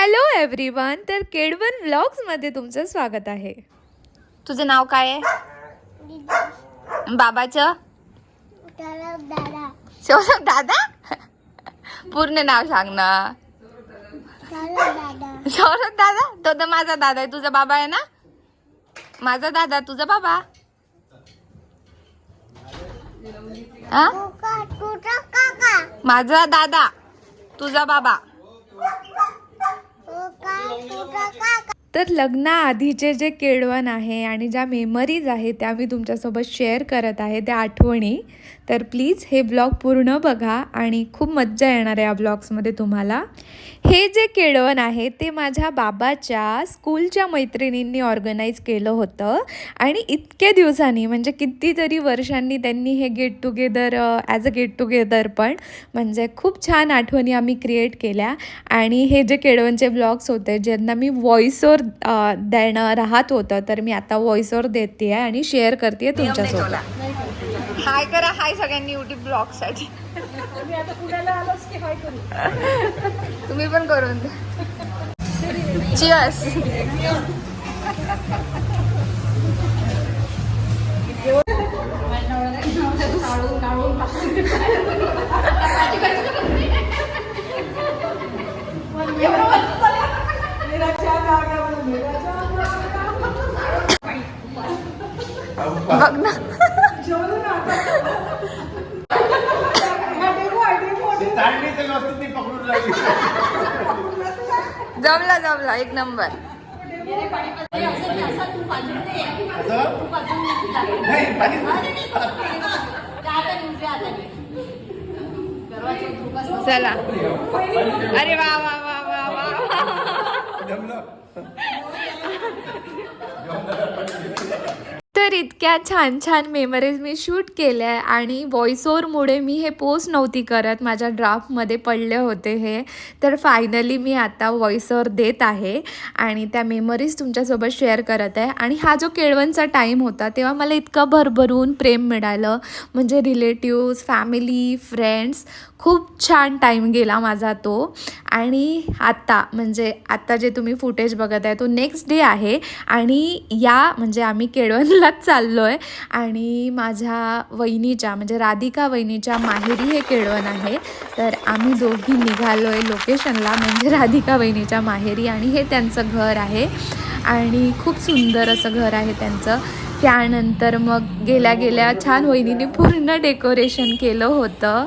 Hello everyone तर केडवन व्लॉग्समध्ये तुमचं स्वागत आहे. तुझं नाव काय आहे? बाबाचं? दादा. सौरभ दादा? पूर्ण नाव सांग ना. दादा. सौरभ दादा? तो तर माझा दादा आहे तुझा बाबा आहे ना? माझा दादा तुझा बाबा? हा? माझा दादा तुझा बाबा. Kaktus. तर लग्नाआधीचे जे केळवण आहे आणि ज्या मेमरीज आहेत त्या मी तुमच्यासोबत शेअर करत आहे त्या आठवणी तर प्लीज हे ब्लॉग पूर्ण बघा आणि खूप मज्जा येणार आहे या ब्लॉग्समध्ये तुम्हाला. हे जे केळवण आहे ते माझ्या बाबाच्या स्कूलच्या मैत्रिणींनी ऑर्गनाईज केलं होतं आणि इतक्या दिवसांनी म्हणजे कितीतरी वर्षांनी त्यांनी हे get together as a get together पण म्हणजे खूप छान आठवणी आम्ही क्रिएट केल्या. आणि हे जे केळवणचे ब्लॉग्स होते ज्यांना मी व्हॉइसवर देणं राहत होतं. तर मी आता व्हॉइसवर देते आहे आणि शेअर करते तुमच्यासोबत. हाय करा. हाय सगळ्यांनी युट्यूब ब्लॉगसाठी तुम्ही पण करून चिअर्स बघ ना. जमला जमला एक नंबर. असं? नाही, पाणी चला. अरे वा वा वा वा वा. जमलं. तर इतक्या छान छान मेमरीज मी शूट केल्या आणि व्हॉइसओवरमुळे मी हे पोस्ट नव्हती करत. माझ्या ड्राफ्टमध्ये पडले होते हे. तर फायनली मी आता व्हॉइस ओवर देत आहे आणि त्या मेमरीज तुमच्यासोबत शेअर करत आहे. आणि हा जो केळवणचा टाईम होता तेव्हा मला इतकं भरभरून प्रेम मिळालं. म्हणजे रिलेटिव्स फॅमिली फ्रेंड्स खूप छान टाईम गेला माझा तो. आणि आत्ता म्हणजे आत्ता जे तुम्ही फुटेज बघत आहे तो नेक्स्ट डे आहे. आणि या म्हणजे आम्ही केळवणलाच चाललो आहे आणि माझ्या वहिनीच्या म्हणजे राधिका वहिनीच्या माहेरी हे केळवण आहे. तर आम्ही दोघी निघालो आहे लोकेशनला म्हणजे राधिका वहिनीच्या माहेरी. आणि हे त्यांचं घर आहे. आणि खूप सुंदर असं घर आहे त्यांचं. त्यानंतर मग गेल्या गेल्या छान वहिनीने पूर्ण डेकोरेशन केलं होतं.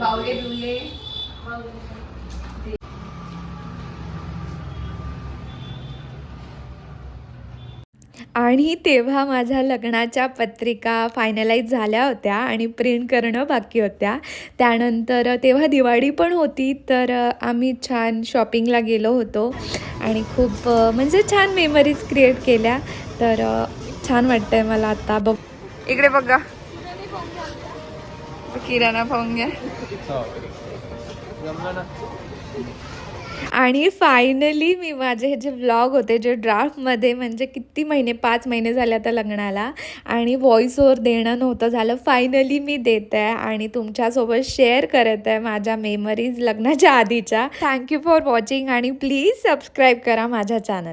बावले बिवले. आणि तेव्हा माझ्या लग्नाच्या पत्रिका फायनलाईज झाल्या होत्या आणि प्रिंट करणं बाकी होत्या. त्यानंतर तेव्हा दिवाळी पण होती तर आम्ही छान शॉपिंगला गेलो होतो. आणि खूप म्हणजे छान मेमरीज क्रिएट केल्या. तर छान वाटतंय मला आता बघ. इकडे बघा. किराणा पाहून घ्या. ना? आणि फायनली मी माझे हे जे व्लॉग होते जे ड्राफ्टमध्ये म्हणजे किती महिने पाच महिने झाले आता लग्नाला आणि व्हॉइस ओव्हर देणं नव्हतं झालं. फायनली मी देत आहे आणि तुमच्यासोबत शेअर करत आहे माझ्या मेमरीज लग्नाच्या आधीच्या. थँक्यू फॉर वॉचिंग आणि प्लीज सबस्क्राईब करा माझ्या चॅनल